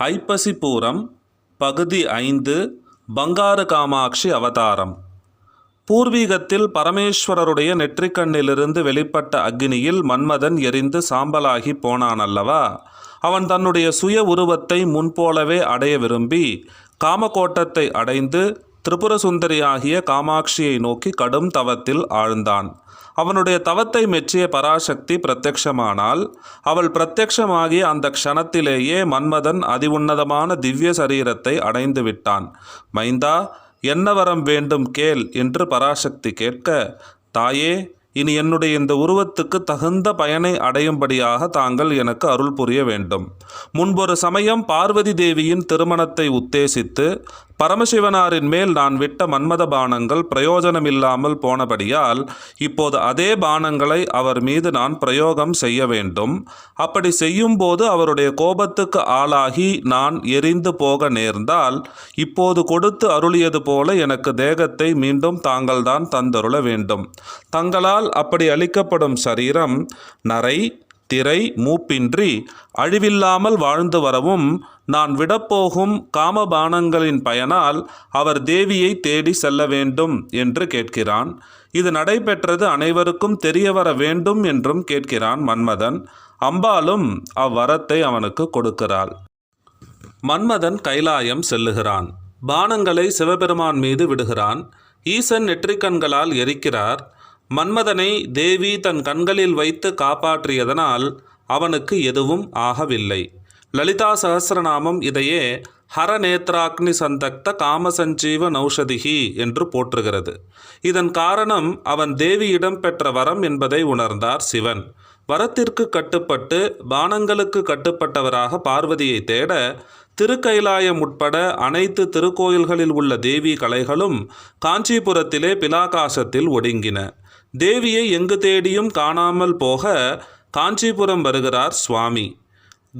ஐப்பசி பூரம் பகுதி ஐந்து பங்காரு காமாட்சி அவதாரம். பூர்வீகத்தில் பரமேஸ்வரருடைய நெற்றிக்கண்ணிலிருந்து வெளிப்பட்ட அக்னியில் மன்மதன் எரிந்து சாம்பலாகி போனான் அல்லவா அவன் தன்னுடைய சுய உருவத்தை முன்போலவே அடைய விரும்பி காமகோட்டத்தை அடைந்து திரிபுர சுந்தரியாகிய காமாட்சியை நோக்கி கடும் தவத்தில் ஆழ்ந்தான். அவனுடைய தவத்தை மெச்சிய பராசக்தி பிரத்யக்ஷமானால் அவள் பிரத்யக்ஷமாகிய அந்த க்ஷணத்திலேயே மன்மதன் அதிவுன்னதமான திவ்ய சரீரத்தை அடைந்து விட்டான். மைந்தா என்ன வரம் வேண்டும் கேள் என்று பராசக்தி கேட்க தாயே இனி என்னுடைய இந்த உருவத்துக்கு தகுந்த பயனை அடையும்படியாக தாங்கள் எனக்கு அருள் புரிய வேண்டும். முன்பொரு சமயம் பார்வதி தேவியின் திருமணத்தை உத்தேசித்து பரமசிவனாரின் மேல் நான் விட்ட மன்மத பானங்கள் பிரயோஜனமில்லாமல் போனபடியால் இப்போது அதே பானங்களை அவர் மீது நான் பிரயோகம் செய்ய வேண்டும். அப்படி செய்யும்போது அவருடைய கோபத்துக்கு ஆளாகி நான் எரிந்து போக நேர்ந்தால் இப்போது கொடுத்து அருளியது போல எனக்கு தேகத்தை மீண்டும் தாங்கள்தான் தந்தருள வேண்டும். தங்களால் அப்படி அளிக்கப்படும் சரீரம் நரை திரை மூப்பின்றி அழிவில்லாமல் வாழ்ந்து வரவும் நான் விடப்போகும் காமபானங்களின் பயனால் அவர் தேவியை தேடி செல்ல வேண்டும் என்று கேட்கிறான். இது நடைபெற்றது அனைவருக்கும் தெரிய வர வேண்டும் என்றும் கேட்கிறான் மன்மதன். அம்பாலும் அவ்வரத்தை அவனுக்கு கொடுக்கிறாள். மன்மதன் கைலாயம் செல்லுகிறான். பானங்களை சிவபெருமான் மீது விடுகிறான். ஈசன் நெற்றிக்கண்களால் எரிக்கிறார். மன்மதனை தேவி தன் கண்களில் வைத்து காப்பாற்றியதனால் அவனுக்கு எதுவும் ஆகவில்லை. லலிதா சகசிரநாமம் இதையே ஹரநேத்ராக்னி சந்தக்த காமசஞ்சீவ நௌஷதிகி என்று போற்றுகிறது. இதன் காரணம் அவன் தேவியிடம் பெற்ற வரம் என்பதை உணர்ந்தார் சிவன். வரத்திற்கு கட்டுப்பட்டு பானங்களுக்கு கட்டுப்பட்டவராக பார்வதியை தேட திருக்கைலாயம் உட்பட அனைத்து திருக்கோயில்களில் உள்ள தேவி கலைகளும் காஞ்சிபுரத்திலே பிலாகாசத்தில் ஒடுங்கின. தேவியை எங்கு தேடியும் காணாமல் போக காஞ்சிபுரம் வருகிறார் சுவாமி.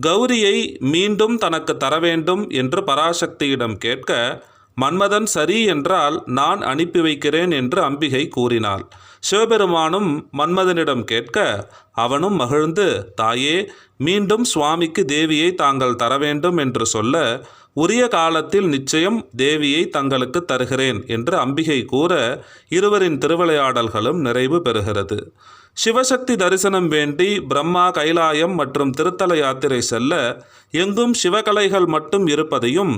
கௌரியை மீண்டும் தனக்கு தர வேண்டும் என்று பராசக்தியிடம் கேட்க மன்மதன் சரி என்றால் நான் அனுப்பி வைக்கிறேன் என்று அம்பிகை கூறினாள். சிவபெருமானும் மன்மதனிடம் கேட்க அவனும் மகிழ்ந்து தாயே மீண்டும் சுவாமிக்கு தேவியை தாங்கள் தர வேண்டும் என்று சொல்ல உரிய காலத்தில் நிச்சயம் தேவியை தங்களுக்கு தருகிறேன் என்று அம்பிகை கூற இருவரின் திருவிளையாடல்களும் நிறைவு பெறுகிறது. சிவசக்தி தரிசனம் வேண்டி பிரம்மா கைலாயம் மற்றும் திருத்தல யாத்திரை செல்ல எங்கும் சிவகலைகள் மட்டும் இருப்பதையும்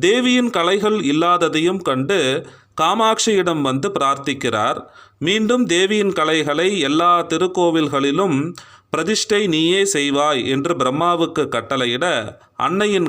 தேவியின் கலைகள் இல்லாததையும் கண்டு காமாட்சியிடம் வந்து பிரார்த்திக்கிறார். மீண்டும் தேவியின் கலைகளை எல்லா திருக்கோவில்களிலும் பிரதிஷ்டை நீயே செய்வாய் என்று பிரம்மாவுக்கு கட்டளையிட அன்னையின்